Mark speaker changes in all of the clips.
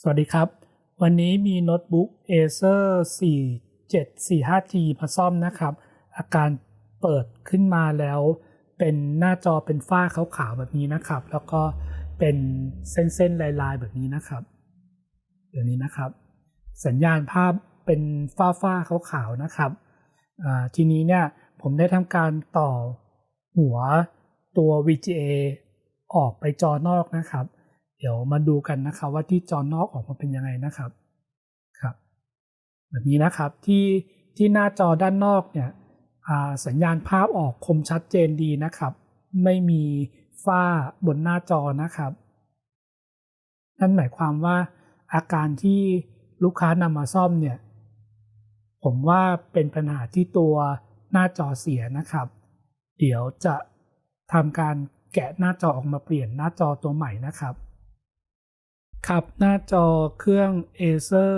Speaker 1: สวัสดีครับ วันนี้มีโน้ตบุ๊ก Acer 4745G มาซ่อมนะครับ อาการเปิดขึ้นมาแล้วเป็นหน้าจอเป็นฝ้าขาวๆแบบนี้นะครับ แล้วก็เป็นเส้นๆลายๆแบบนี้นะครับเดี๋ยวนี้นะครับ สัญญาณภาพเป็นฝ้าๆขาวๆนะครับทีนี้เนี่ยผมได้ทำการต่อหัวตัว VGA ออกไปจอนอกนะครับ เดี๋ยวมาดูกันนะครับว่าที่จอนอกออกมาเป็นยังไงนะครับครับ แบบนี้นะครับที่ที่หน้าจอด้านนอกเนี่ยสัญญาณภาพออกคมชัดเจนดีนะครับ ไม่มีฝ้าบนหน้าจอนะครับ นั่นหมายความว่าอาการที่ลูกค้านำมาซ่อมเนี่ย ผมว่าเป็นปัญหาที่ตัวหน้าจอเสียนะครับ เดี๋ยวจะทำการแกะหน้าจอออกมาเปลี่ยนหน้าจอตัวใหม่นะครับ ครับ หน้าจอเครื่อง Acer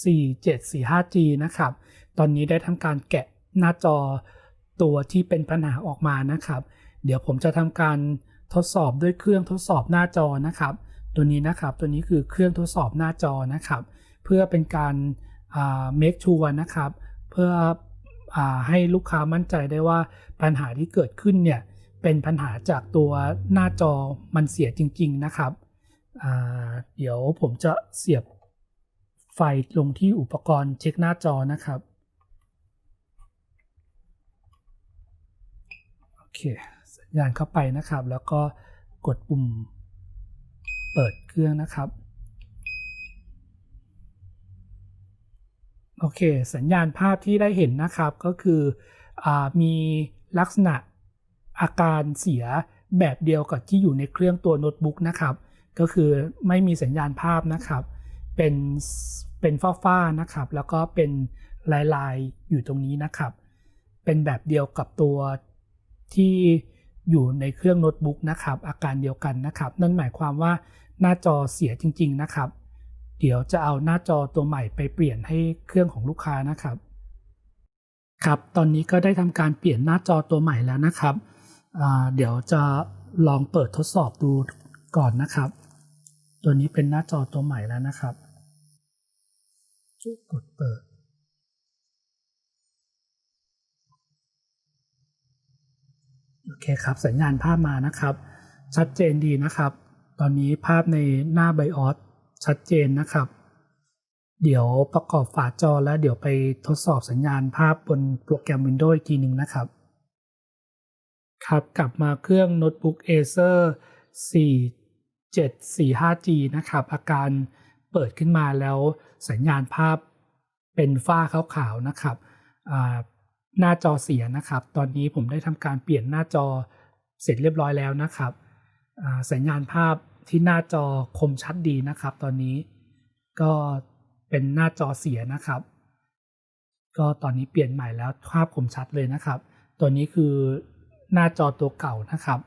Speaker 1: 4745G นะครับ ตอนนี้ได้ทำการแกะหน้าจอตัวที่เป็นปัญหาออกมานะครับ เดี๋ยวผมจะทำการทดสอบด้วยเครื่องทดสอบหน้าจอนะครับ ตัวนี้นะครับตัวนี้คือเครื่องทดสอบหน้าจอนะครับ เพื่อเป็นการ make sure นะครับ เพื่ออให้ลูกค้ามั่นใจได้ว่าปัญหาที่เกิดขึ้นเนี่ยเป็นปัญหาจากตัวหน้าจอมันเสียจริง ๆ นะครับ เดี๋ยวผมจะเสียบไฟลงที่อุปกรณ์เช็คหน้าจอนะครับ โอเค สัญญาณเข้าไปนะครับ แล้วก็กดปุ่มเปิดเครื่องนะครับ โอเค สัญญาณภาพที่ได้เห็นนะครับก็คืออมีลักษณะอาการเสียแบบเดียวกับที่อยู่ในเครื่องตัวโน้ตบุ๊กนะครับ ก็คือไม่มีสัญญาณภาพนะครับ เป็นเป็นฝ้าๆนะครับ แล้วก็เป็นลายๆอยู่ตรงนี้นะครับ เป็นแบบเดียวกับตัวที่อยู่ในเครื่องโน้ตบุ๊กนะครับ อาการเดียวกันนะครับ นั่นหมายความว่าหน้าจอเสียจริง ๆนะครับ เดี๋ยวจะเอาหน้าจอตัวใหม่ไปเปลี่ยนให้เครื่องของลูกค้านะครับ ครับ ตอนนี้ก็ได้ทำการเปลี่ยนหน้าจอตัวใหม่แล้วนะครับ เดี๋ยวจะลองเปิดทดสอบดูก่อนนะครับ ตัวนี้เป็นหน้าจอตัวใหม่แล้วนะครับกดเปิด โอเคครับ สัญญาณภาพมานะครับ ชัดเจนดีนะครับ ตอนนี้ภาพในหน้าไบออสชัดเจนนะครับ เดี๋ยวประกอบฝาจอแล้วเดี๋ยวไปทดสอบสัญญาณภาพบนโปรแกรม Windows อีกทีหนึ่งนะครับ ครับ กลับมาเครื่องโน้ตบุ๊ก Acer 745G นะครับ อาการเปิดขึ้นมาแล้วสัญญาณภาพเป็นฝ้าขาวๆนะครับหน้าจอเสียนะครับ ตอนนี้ผมได้ทำการเปลี่ยนหน้าจอเสร็จเรียบร้อยแล้วนะครับสัญญาณภาพที่หน้าจอคมชัดดีนะครับ ตอนนี้ก็เป็นหน้าจอเสียนะครับ ก็ตอนนี้เปลี่ยนใหม่แล้วภาพคมชัดเลยนะครับ ตัวนี้คือหน้าจอตัวเก่านะครับ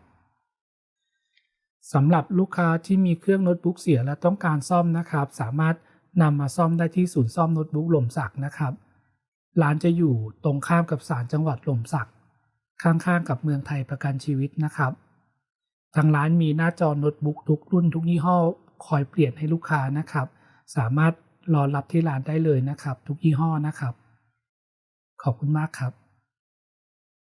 Speaker 1: สำหรับลูกค้าที่มีเครื่องโน้ตบุ๊กเสียและต้องการซ่อมนะครับ สามารถนำมาซ่อมได้ที่ศูนย์ซ่อมโน้ตบุ๊กหล่มสักนะครับ ร้านจะอยู่ตรงข้ามกับศาลจังหวัดหล่มสัก ข้างๆ กับเมืองไทยประกันชีวิตนะครับ ทางร้านมีหน้าจอโน้ตบุ๊กทุกรุ่นทุกยี่ห้อคอยเปลี่ยนให้ลูกค้านะครับ สามารถรอรับที่ร้านได้เลยนะครับ ทุกยี่ห้อนะครับ ขอบคุณมากครับ